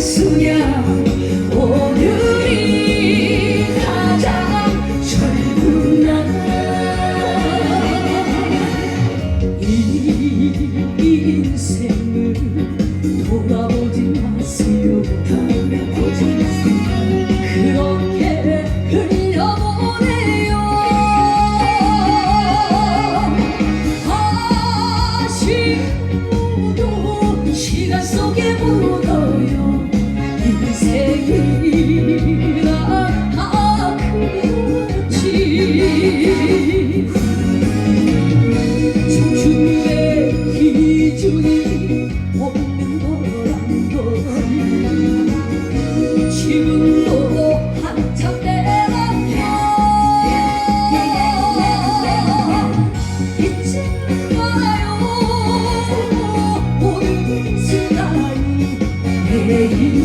숨겨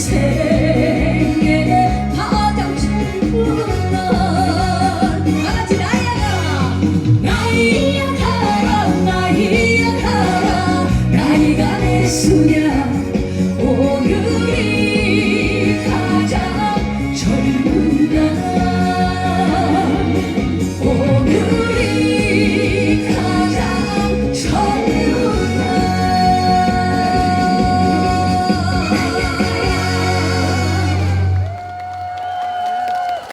인생에 파경질 뿐넌 다같이 나야라 나이야 가라 나이야 가라. 나이가 내 수냐.